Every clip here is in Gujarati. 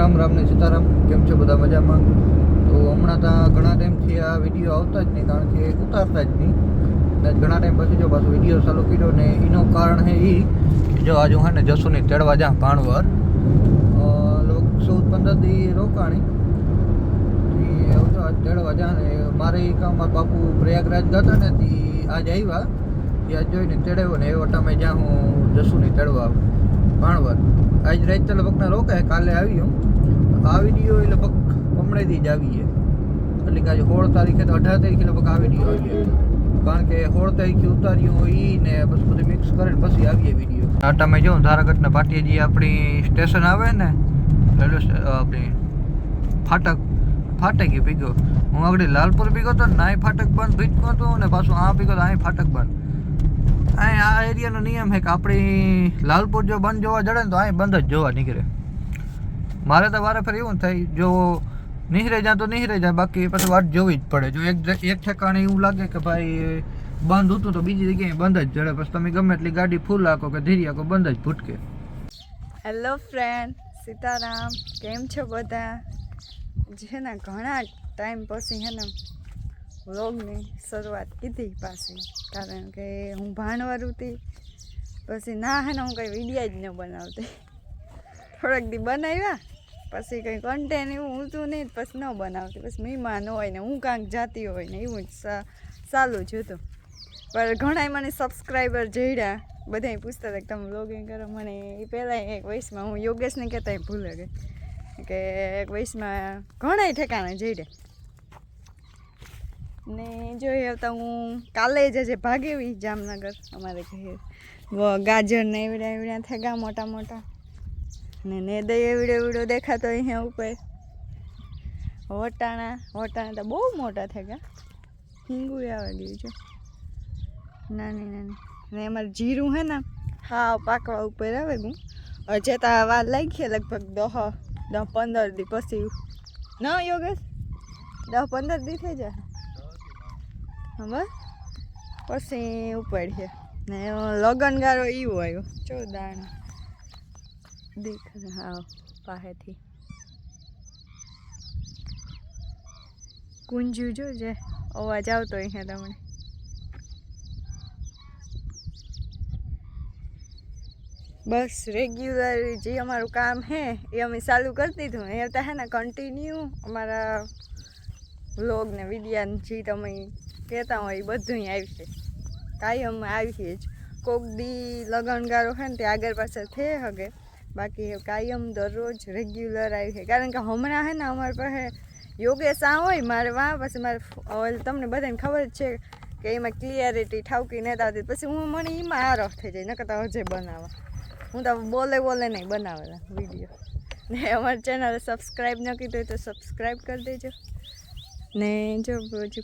રામ રામ ને સીતારામ, કેમ છે બધા મજામાં? તો હમણાં ત્યાં ઘણા ટાઈમથી આ વીડિયો આવતા જ નહીં, કારણ કે ઉતારતા જ નહીં. ઘણા ટાઈમ પછી જો પાછો વીડિયો ચાલુ કર્યો ને એનું કારણ છે એ જો આજુ હા હે ને જસુની તેડવા જા ભાણવર ચૌદ પંદર દી રોકાણી. તેડવા જા ને, મારે કામ મારા બાપુ પ્રયાગરાજ ગયા ને, તી આજ આવ્યા. ત્યાં જોઈને તેડાવ્યો ને એ વટામે જ્યાં હું જસુની તેડવા ભાણવર. આજ રાત લગભગ રોકાય, કાલે આવ્યો આ વીડિયો એ લગભગ હમણાંથી જ આવીએ એટલે કે આજે સોળ તારીખે તો અઢાર તારીખે લગભગ આ વીડિયો આવી કારણ કે સોળ તારીખે ઉતાર્યું હોય ને બસ બધું મિક્સ કરીને પછી આવીએ વીડિયો ટાટામાં જો ધારાગઢના પાટીએ જે આપણી સ્ટેશન આવે ને, રેલવે આપણી ફાટક ફાટક પીગો હું આગળ લાલપુર પીગો તો નાય ફાટક બંધ ભીચકો હતો ને પાછું આ ભીગો તો અહીં ફાટક બંધ. અહીં આ એરિયાનો નિયમ છે કે આપણી લાલપુર જો બંધ જોવા જડે ને તો અહીં બંધ જ જોવા નીકળે. મારે તો વારે ફરી એવું થાય, જો નિહરે જાય તો નિહરે જાય, બાકી પછી વાત જોવી જ પડે. જો એક એક ઠેકાણે એવું લાગે કે ભાઈ બંધ હતું તો બીજી જગ્યાએ બંધ જ જડે, પછી તમે ગમે એટલી ગાડી ફૂલ રાખો કે ધીરી રાખો બંધ જ ભૂટકે. હેલો ફ્રેન્ડ સીતારામ, કેમ છો બધા? છે ને ઘણા ટાઈમ પછી છે ને વ્લોગની શરૂઆત કીધી પાછી, કારણ કે હું ભાણવાર પછી ના હે ને હું કંઈ વિડીયા જ ન બનાવતી. થોડાક દી બનાવ્યા પછી કંઈ કન્ટેન એવું ઊંચું નહીં પછી ન બનાવતી. પછી મહેમાન હોય ને હું કાંઈક જાતી હોય ને એવું જ ચાલુ જ હતું. પણ ઘણા મને સબસ્ક્રાઈબર જઈડ્યા બધા પૂછતા હતા કે તમે બ્લોગિંગ કરો? મને એ પહેલાં એક વયસમાં હું યોગેશને કહેતા ભૂલે ગઈ કે એક વયસમાં ઘણાય ઠેકાણે જડ્યા ને જોઈ આવતા હું કાલે જ આજે ભાગેવી જામનગર, અમારે ઘરે. ગાજર ને એવડા એવડા થયા મોટા મોટા. ને નેદય એવડો એવડો દેખાતો અહીંયા ઉપર. વટાણા વટાણા તો બહુ મોટા થઈ ગયા હિંગુ આવે ગયું છે નાની નાની. ને અમારે જીરું હે ને હા પાકવા ઉપર આવે ગયું હજે તો વાર લાગી લગભગ દહ દહ પંદર દી પછી. ન યોગેશ? દહ પંદર દી થઈ જાય. હવે પછી ઉપાડીએ ને લગન એવો એવું આવ્યો ચો દાણા. દેખ હા પાસેથી કુંજ્યું જોજે અવાજ આવતો અહીંયા તમને બસ રેગ્યુલર જે અમારું કામ હે એ અમે ચાલુ કરી દીધું એ તો હે ને કન્ટિન્યુ અમારા વ્લોગ ને વિડીયા જે તમે કહેતા હોય એ બધું આવશે અમે આવીએ જ કોક દી લગનગારો હે ને તે આગળ પાછળ થઈ શકે બાકી કાયમ દરરોજ રેગ્યુલર આવી છે. કારણ કે હમણાં હે ને અમારી પાસે યોગેશ આ હોય, મારે વાં, પછી મારે તમને બધાને ખબર જ છે કે એમાં ક્લિયરિટી ઠાવકી નહીં આવતી. પછી હું, મને એમાં આ રફ થઈ જાય, નકર તો હજે બનાવવા. હું તો બોલે બોલે નહીં બનાવેલા વીડિયો ને અમારી ચેનલ સબસ્ક્રાઈબ ન કીધું તો સબસ્ક્રાઈબ કરી દેજો. ને જો, હજુ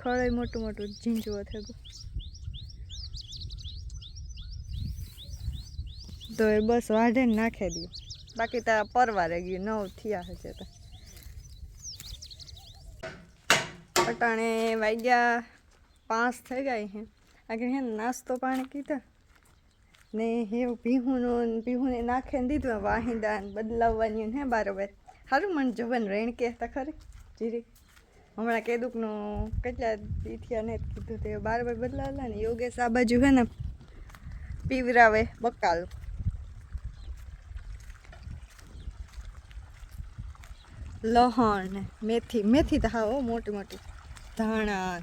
ખળે મોટું મોટું ઝીંઝવો થયું તો એ બસ વાઢે નાખી દઉં બાકી તો આ પરવારે ગયું, નવ થયા હશે તો. અટાણે વાગ્યા પાંચ થઈ ગયા હે આગળ હે નાસ્તો પાણી કીધા. ને એવું ભીહુંનું ને ભીહુંને નાખીને દીધું, વાહિંદા બદલાવવાની હે બારોબાર. સારું મને જોવાનું રેણ કહેતા ખરી, જીરી. હમણાં કેદુકનું કેટલા દી ને કીધું તે બારોબાર બદલાવેલા ને યોગેશ આ બાજુ હે ને પીવરાવે બકાલું. લહણ ને મેથી મેથી તો હા મોટી મોટી. ધાણા.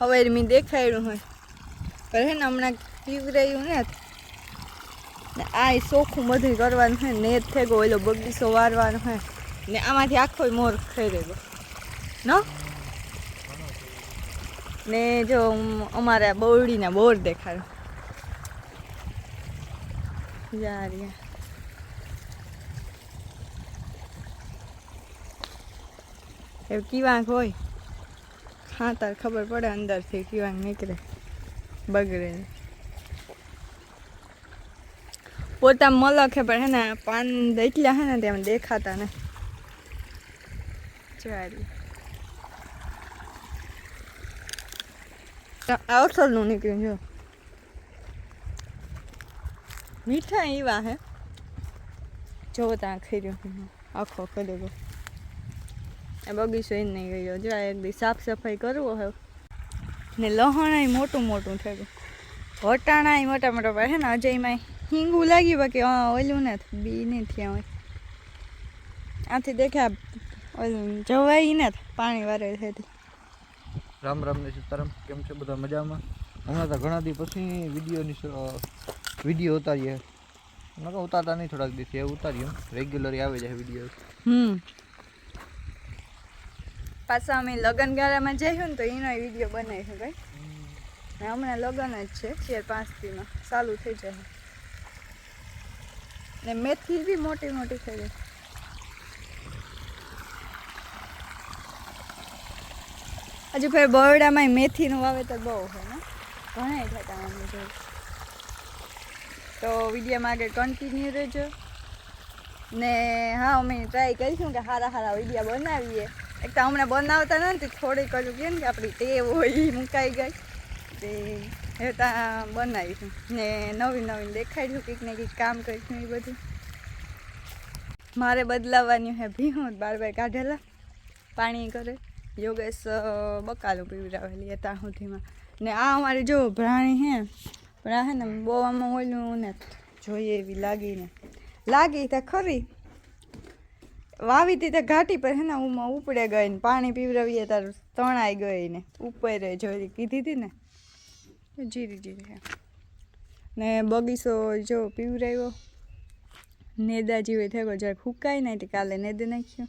હવે મેં દેખાડ્યું હોય. પણ હે ને હમણાં પીવરાયું ને ને આ ચોખ્ખું બધું કરવાનું હોય ને જ થઈ ગયો ઓલો બગીચો વારવાનો હોય. ને આમાંથી આખો મોર ખાઈ રહ્યો ન? ને જો અમારા આ બોર દેખાડો. યાર યાર એવું કીવાંક હોય. ખાતર ખબર પડે અંદરથી કીવાંક નીકળે, બગડે. પોતા મલખે પણ હે ને, પાન એટલા હે ને તેમ દેખાતા ને. ચાલી. આ અસલનું નીકળ્યું, જો. મીઠા એવા હે. જોવો ત્યાં ખીર્યો આખો કરેલો એ બગીચો એ નહીં ગયો જો એક દી સાફ સફાઈ કરવો હવે ને લહણાય મોટું મોટું થયું. વટાણાય મોટા મોટા પડે. ને અજયમાં હિંગું લાગ્યું બાકી હા ઓલું ને બી નહીં થયા હોય. આથી દેખ્યા ઓલું જવાય ને પાણી વારે થતી રામ રામ ને સીતારામ કેમ છે બધા મજામાં? હમણાં તો ઘણા દી પછી વિડીયોની વીડિયો ઉતારીએ. નકર ઉતારતા નહીં થોડાક દિવસે એ ઉતાર્યો રેગ્યુલરી આવે જાય વીડિયો. હમ. પાછા અમે લગ્ન ગાળામાં જઈશું ને તો એનો વીડિયો બનાવીશું ભાઈ. ને હમણાં લગ્ન જ છે, ચાર પાંચ દીમાં ચાલુ થઈ જાય. ને મેથી બી મોટી મોટી થઈ ગઈ હજુ ભાઈ બરોડામાં મેથીનું વાવેતર બહુ છે ને? ઘણા થતા તો વિડીયોમાં આગળ કન્ટિન્યુ રહેજો. ને હા, અમે ટ્રાય કરીશું કે સારા સારા વિડીયા બનાવીએ. એક તો હમણાં બનાવતા નથી થોડીક હજુ કે ને કે આપણી ટેવ હોય ઈ મુકાઈ ગઈ. તે એ ત્યાં બનાવીશું. ને નવીન નવીન દેખાડીશું કંઈક ને કંઈક કામ કરીશું એ બધું. મારે બદલાવવાનું હે ભીહું બાર બાર કાઢેલા, પાણી કરે યોગેશ બકાલું પીવડાવેલી હતા સુધીમાં. ને આ અમારી જો પ્રાણી હે, પણ આ હે ને બહુ આમાં ઓલું ને જોઈએ એવી લાગીને લાગી તો ખરી વાવી હતી તો ઘાટી પર હે ને ઉમાં ઉપડે ગઈ ને પાણી પીવરાવીએ તાર તણાઈ ગઈ ને ઉપર જોઈ કીધી હતી ને. જીરી જીરી ને બગીચો જો પીવરાવ્યો નેદા જેવી થયો જરાક હુકાય નહીં તે કાલે નેદ નાખ્યો.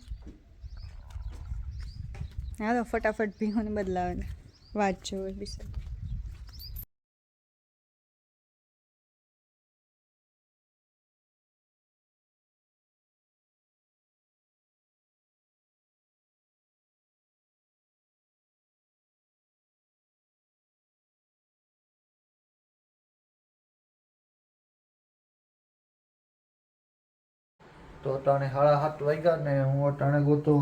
હાલો, ફટાફટ ભીહોને બદલાવે ને વાત જોવે વિશે તો અટાણે સાડા સાત વાગ્યા ને હું અટાણે ગોતો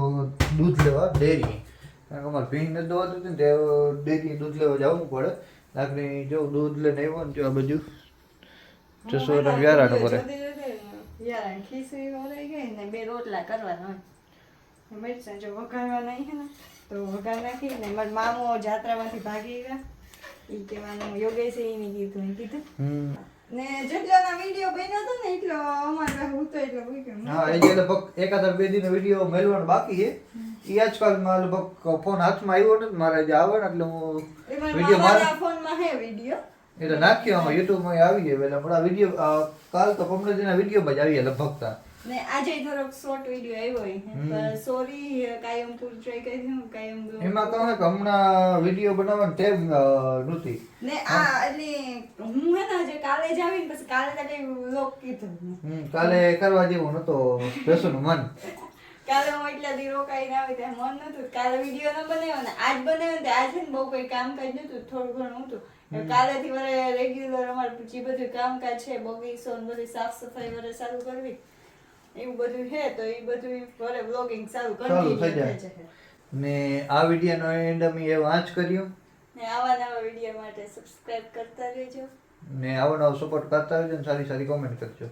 દૂધ લેવા ડેરી કારણ કે અમારે ભીંગ નથી દોવા દીધી ને તે ડેરી દૂધ લેવા જવું પડે. લાકડી જો દૂધ લઈને આવ્યો ને જો આ બધું ને વ્યારાનો કરે ખીચડી વરાઈ ગઈ ને બે રોટલા કરવાના મરચાં જો વઘારવા નહીં ને તો વઘાર નાખી ને મારા મામો જાત્રામાંથી ભાગી ગયા. એ કહેવાનું યોગેશ એને કીધું. કીધું ને જેટલાના વીડિયો બન્યો હતો ને એટલો અમારે પાસે હતો એટલો મૂક્યો હા એ જે લગભગ એકાદ બે દિન વીડિયો મેળવાનો બાકી છે. એ આજકાલમાં લગભગ ફોન હાથમાં આવ્યો ને મારે જે આવે ને એટલે હું વીડિયો મારે મારા ફોનમાં હે વીડિયો એટલે નાખ્યો આમાં યુટ્યુબમાં આવી જાય એટલે હમણાં વીડિયો કાલ તો પમણે દિના વિડીયોમાં જ આવી લગભગ તા ને આજે થોડોક શોર્ટ વિડિયો આવ્યો સોરી કાયમપુર ટ્રાય કરી હું કાયમ એમાં તો હે હમણાં વિડિયો બનાવવાનું ટેમ નહોતી. ને આ એટલે હું હે ને આજે કાલે જ આવીને પછી કાલે તો કઈ વ્લોગ કીધું હમ, કાલે કરવા જેવું નતો બેસુનું મન. કાલે હું એટલા દી રોકાઈને આવી ત્યાં મન નતું કાલે વીડિયો ન બનાવ્યો ને આજ બનાવ્યો ને આજે ને બહુ કઈ કામકાજ નતું થોડું ઘણું હતું. કાલે કાલેથી વરે રેગ્યુલર અમારે જે બધું કામકાજ છે બગીચો ને બધી સાફ સફાઈ વરે ચાલુ કરવી. એવું બધું છે તો એ બધું વરે વ્લોગિંગ સારું ચાલુ થઈ જાય. જશે. ને આ વિડીયોનો એન્ડ અમે એ વાંચ કર્યો ને આવા નવા વીડિયો માટે સબસ્ક્રાઇબ કરતા રહેજો ને આવો નવો સપોર્ટ કરતા રહેજો ને સારી સારી કોમેન્ટ કરજો